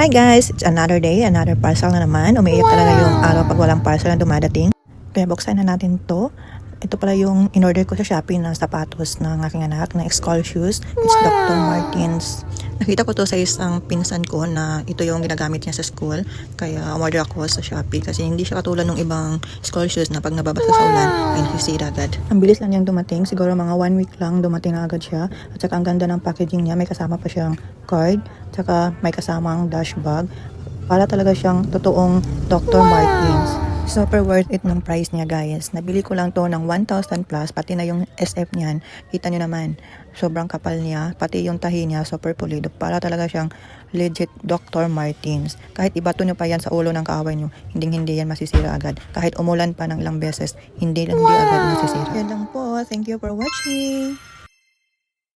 Hi guys! It's another day, another parcel na naman. Umiiyak talaga yung araw pag walang parcel na dumadating. Kaya buksan na natin to. Ito pala yung in-order ko sa Shopee na sapatos ng aking anak na school shoes. It's Dr. Martens. Nakita ko to sa isang pinsan ko na ito yung ginagamit niya sa school. Kaya umorder ako sa Shopee kasi hindi siya katulad ng ibang school shoes na pag nababasa sa ulan ay nasisira agad. Ang bilis lang niyang dumating. Siguro mga one week lang dumating na agad siya. At saka ang ganda ng packaging niya. May kasama pa siyang card. Tsaka may kasamang dash bag. Para talaga siyang totoong Dr. Martens. Super worth it ng price niya guys. Nabili ko lang to ng 1,000 plus, pati na yung SF niyan. Kita nyo naman, sobrang kapal niya. Pati yung tahi niya, super pulido. Para talaga siyang legit Dr. Martens. Kahit ibato nyo pa yan sa ulo ng kaaway nyo, hindi hindi yan masisira agad. Kahit umulan pa ng ilang beses, hindi hindi agad masisira. Yan lang po. Thank you for watching.